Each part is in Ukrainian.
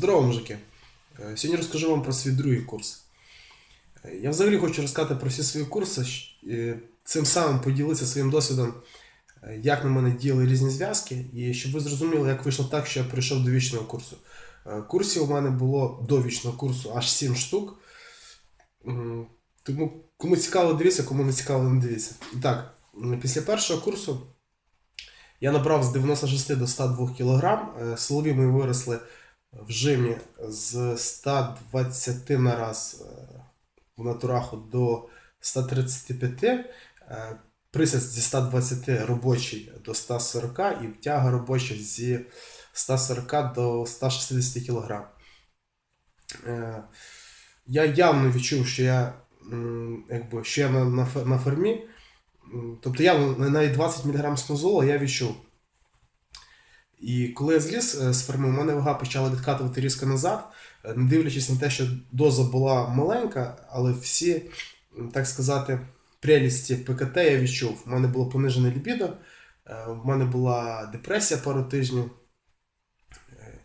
Здорово, мужики! Е, Сьогодні розкажу вам про свій другий курс. Е, Я взагалі хочу розказати про всі свої курси, е, цим самим поділитися своїм досвідом, як на мене діяли різні зв'язки, і щоб ви зрозуміли, як вийшло так, що я прийшов до вічного курсу. Курсів у мене було до вічного курсу аж 7 штук. Тому кому цікаво, дивіться, кому не цікаво, не дивіться. І так, після першого курсу я набрав з 96 до 102 кг. Силові мої виросли в жимі з 120 на раз е, в натураху до 135, е, присяд зі 120 робочий до 140 і тяга робоча зі 140 до 160 кг. Е, Я явно відчув, що я, якби, що я на, на, на фермі. Тобто явно навіть 20 мг снозолу я відчув. І коли я зліз з ферми, у мене вага почала відкатувати різко назад, е, не дивлячись на те, що доза була маленька, але всі, так сказати, прелісті ПКТ я відчув. У мене було понижене лібідо, е, в мене була депресія пару тижнів. Е,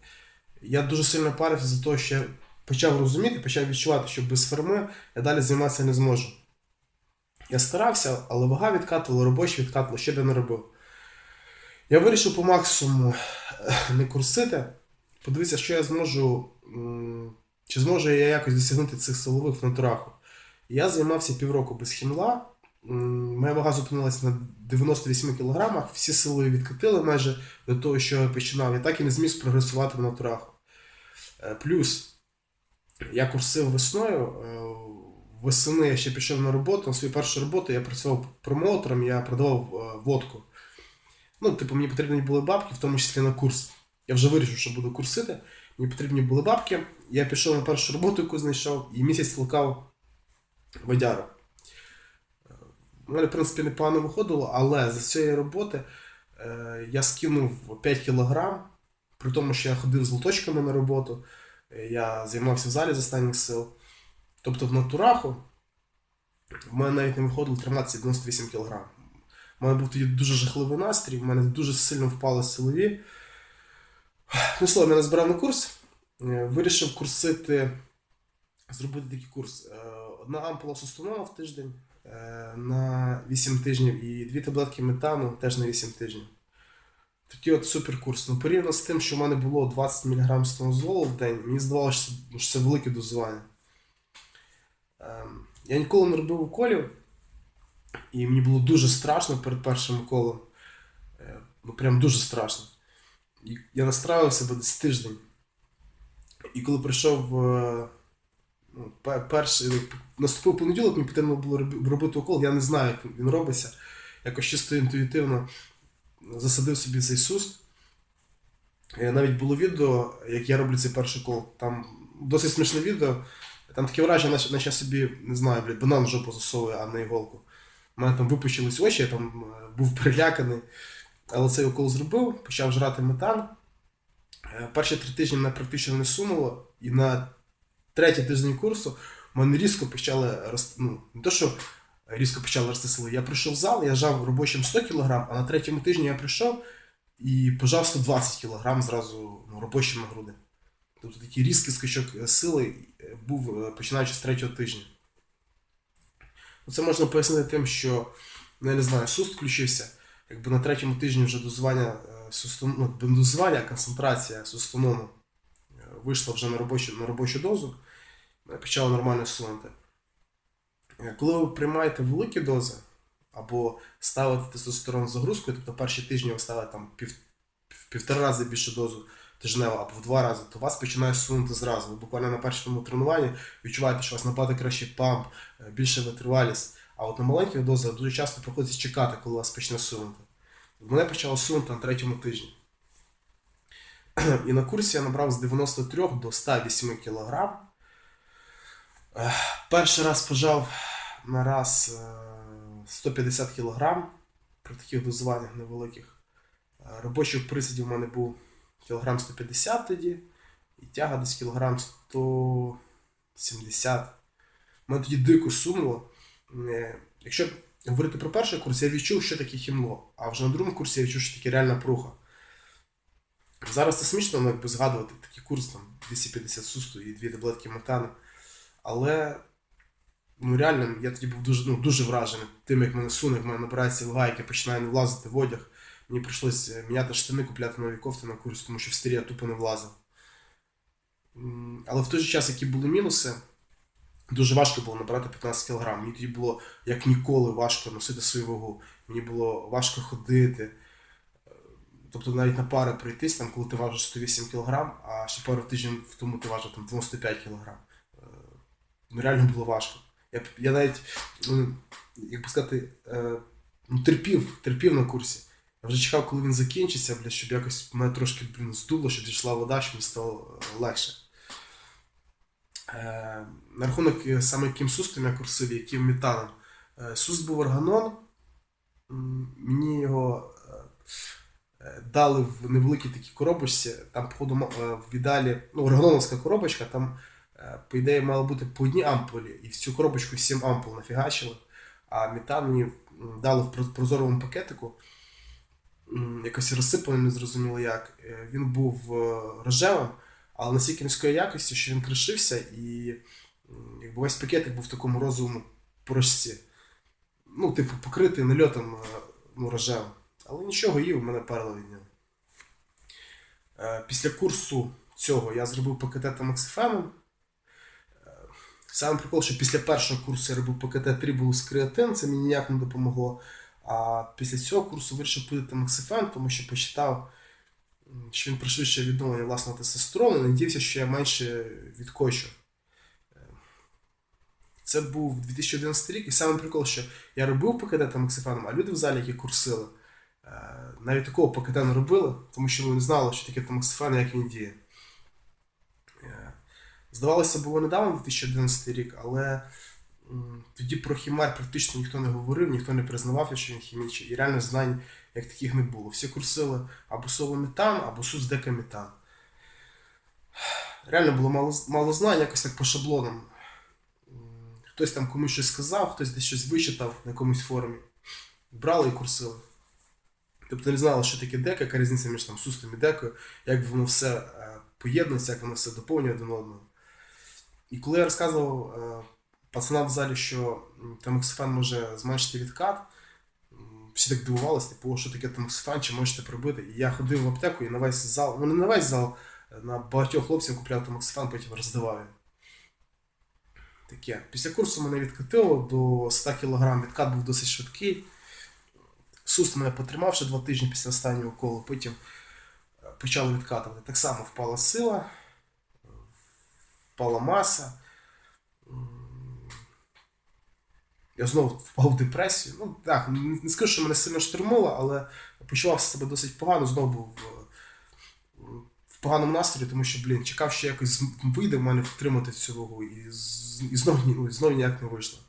Я дуже сильно парився за те, що я почав розуміти, почав відчувати, що без ферми я далі займатися не зможу. Я старався, але вага відкатувала, робочі відкатувала, що б я не робив. Я вирішив по максимуму не курсити, подивитися, що я зможу, чи зможу я якось досягнути цих силових натураху. Я займався півроку без хімла. Моя вага зупинилася на 98 кг, всі сили відкатили майже до того, що я починав. Я так і не зміг спрогресувати в натураху. Е, Плюс я курсив весною. е, Восени я ще пішов на роботу. На свою першу роботу я працював промоутером, я продавав е, водку. Ну, типу, мені потрібні були бабки, в тому числі на курс. Я вже вирішив, що буду курсити. Мені потрібні були бабки. Я пішов на першу роботу, яку знайшов, і місяць толкав водяру. У мене, в принципі, непогано виходило, але за цієї роботи е, я скинув 5 кілограм, при тому, що я ходив з лоточками на роботу, е, я займався в залі з останніх сил. Тобто в натураху в мене навіть не виходило 13-98 кг. У мене був тоді дуже жахливий настрій, в мене дуже сильно впали силові. Ну, словом, я назбирав на курс, е, вирішив курсити, зробити такий курс. Е, Одна ампула сустонома в тиждень е, на 8 тижнів і дві таблетки метану теж на 8 тижнів. Такий от суперкурс. Ну, порівняно з тим, що в мене було 20 мг стонозолу в день, мені здавалося, що це, велике дозування. Ем, Я ніколи не робив уколів, і мені було дуже страшно перед першим уколом. Е, Ну, прям дуже страшно. І я настраював себе десь тиждень. І коли прийшов е, ну, перший, наступив понеділок, мені потрібно було робити укол, я не знаю, як він робиться. Якось чисто інтуїтивно засадив собі цей суст. Е, Навіть було відео, як я роблю цей перший укол. Там досить смішне відео. Там таке враження, наче, я собі, не знаю, блядь, банан в жопу засовую, а не іголку. У мене там випущились очі, я там е, був переляканий. Але цей укол зробив, почав жрати метан. Е, Перші три тижні мене практично не сунуло, і на третій тиждень курсу в мене різко почали рости. Ну, не то, що різко почали рости сили. Я прийшов в зал, я жав робочим 100 кг, а на третьому тижні я прийшов і пожав 120 кг зразу ну, на груди. Тобто такий різкий скачок сили е, був починаючи з третього тижня. Це можна пояснити тим, що, ну, я не знаю, суст включився. Якби на третьому тижні вже дозування е, ну, дозування, концентрація сустоному е, вийшла вже на робочу, на робочу дозу, е, почала нормально сунути. Коли ви приймаєте великі дози або ставите тестостерон загрузкою, тобто перші тижні ви ставите там пів... в півтора рази більше дозу тижнево або в два рази, то вас починає сунути зразу. Ви буквально на першому тренуванні відчуваєте, що у вас набагато кращий памп, е, більше витривалість. А от на маленьких дозах дуже часто приходиться чекати, коли вас почне сунути. Мене почало сунути на третьому тижні. І на курсі я набрав з 93 до 108 кг. Перший раз пожав на раз е, 150 кг при таких дозуваннях невеликих. Е, Робочих присадів у мене був кілограм 150 тоді, і тяга десь кілограм 170. Мене тоді дико сумило. Е, Якщо говорити про перший курс, я відчув, що таке хімло, а вже на другому курсі я відчув, що таке реальна пруха. Зараз це смішно ну, якби згадувати такий курс там 250 сусту і дві таблетки метану. Але ну реально, я тоді був дуже, ну, дуже вражений тим, як мене суне, як мене набирається вага, як я починаю не влазити в одяг. Мені прийшлось е, міняти штани, купляти нові кофти на курс, тому що в старі я тупо не влазив. Але в той же час, які були мінуси, дуже важко було набрати 15 кг. Мені тоді було як ніколи важко носити свою вагу. Мені було важко ходити. Е, Тобто навіть на пари пройтись, там, коли ти важиш 108 кг, а ще пару тижнів тому ти важив там, 95 кг. Ну, реально було важко. Я, я навіть, ну, як би сказати, е, ну, терпів, терпів на курсі. Я вже чекав, коли він закінчиться, бля, щоб якось мене трошки блін, здуло, щоб зійшла вода, щоб мені стало е, легше. Е, на рахунок е, саме яким сустом я курсив, яким метаном. Е, суст був органон. Мені його е, е, дали в невеликій такій коробочці. Там, походу, в ідеалі, ну, органоновська коробочка, там, е, по ідеї, мало бути по одній ампулі, і в цю коробочку 7 ампул нафігачили. А метан мені дали в прозоровому пакетику. Якось розсипаний, незрозуміло як. Е, Він був е, рожевим, але настільки низької якості, що він кришився, і якби весь пакетик був в такому розовому порошці. Ну, типу, покритий нальотом е, ну, рожевим. Але нічого їв, мене перло від Після курсу цього я зробив ПКТ тамоксифеном. Е, Саме прикол, що після першого курсу я робив ПКТ трибулус креатин, це мені ніяк не допомогло. А після цього курсу вирішив пити тамоксифен, тому що почитав, що він пришвидшує відновлення власного тестостерону, і надіявся, що я менше відкочу. Е, Це був 2011 рік, і саме прикол, що я робив ПКТ тамоксифеном, а люди в залі, які курсили, е, навіть такого ПКТ не робили, тому що вони не знали, що таке тамоксифен і як він діє. Е, Здавалося, було недавно 2011 рік, але тоді про хімер практично ніхто не говорив, ніхто не признавався, що він хімічний, і реально знань як таких не було. Всі курсили або солометан, або сус декаметан. Реально було мало, мало знань, якось так по шаблонам. Хтось там комусь щось сказав, хтось десь щось вичитав на якомусь форумі. Брали і курсили. Тобто не знали, що таке дека, яка різниця між там сустом і декою, як воно все е, поєднується, як воно все доповнює один одного. І коли я розказував е, пацанам в залі, що тамоксифен може зменшити відкат, всі так дивувалися, типу, що таке тамоксифен, чи можете прибити. І я ходив в аптеку і на весь зал, ну не на весь зал, на багатьох хлопців купляв тамоксифен, потім роздавав. Таке. Після курсу мене відкатило до 100 кг. Відкат був досить швидкий. Суст мене потримав ще два тижні після останнього колу, потім е, почали відкатувати. Так само впала сила, впала маса. Я знову впав в депресію. Ну так, не скажу, що мене сильно штурмило, але почував себе досить погано, знову був в поганому настрої, тому що, блін, чекав, що якось вийде в мене втримати цю вагу, і, і знову, ну, знову ніяк не вийшло.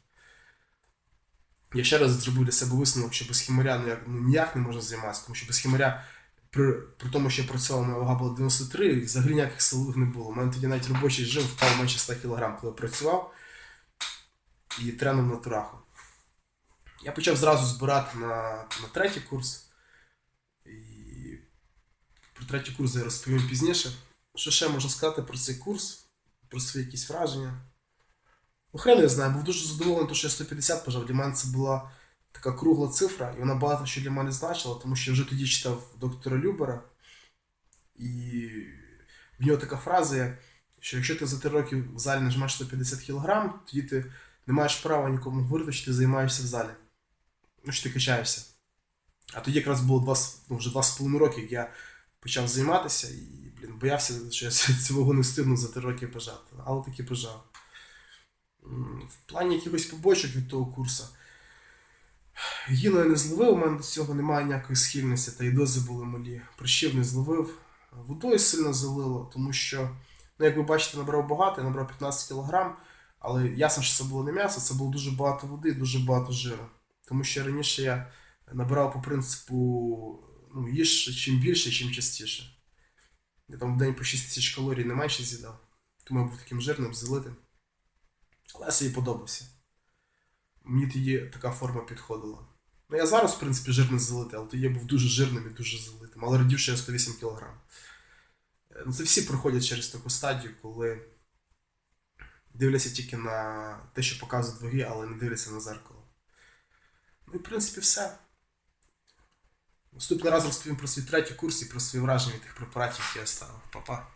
Я ще раз зробив для себе висновок, що без хімаря ніяк, ну, ніяк не можна займатися, тому що без хімаря, при, при тому, що я працював, моя вага була 93, і взагалі ніяких силових не було. У мене тоді навіть робочий режим впав менше 100 кг, коли я працював і тренував на тураху. Я почав зразу збирати на, на третій курс. І про третій курс я розповім пізніше. Що ще можна сказати про цей курс, про свої якісь враження? Ну, хрен я знаю, був дуже задоволений, що я 150 пожав. Для мене це була така кругла цифра, і вона багато що для мене значила, тому що я вже тоді читав доктора Любера, і в нього така фраза що якщо ти за 3 роки в залі нажмеш 150 кг, тоді ти не маєш права нікому говорити, що ти займаєшся в залі. Ну, що ти качаєшся. А тоді якраз було два, ну, вже 2,5 роки, як я почав займатися і, блін, боявся, що я вагу не встигну за 3 роки пожати. Але таки пожав. В плані якихось побочок від того курсу. Гіно я не зловив, у мене до цього немає ніякої схильності, та й дози були малі. Прищів не зловив. Водою сильно залило, тому що, ну, як ви бачите, набрав багато, я набрав 15 кг, але ясно, що це було не м'ясо, це було дуже багато води, дуже багато жиру. Тому що раніше я набирав по принципу ну, їж чим більше, чим частіше. Я там в день по 6 тисяч калорій не менше з'їдав. Тому я був таким жирним, залитим. Але я собі подобався. Мені тоді така форма підходила. Ну, я зараз, в принципі, жирний залитий, але тоді я був дуже жирним і дуже залитим. Але радів, що я 108 кг. Е, Ну, це всі проходять через таку стадію, коли дивляться тільки на те, що показують двогі, але не дивляться на зеркало. Ну і в принципі все. Наступний раз розповім про свій третій курс і про свої враження від тих препаратів, які я ставив. Па-па.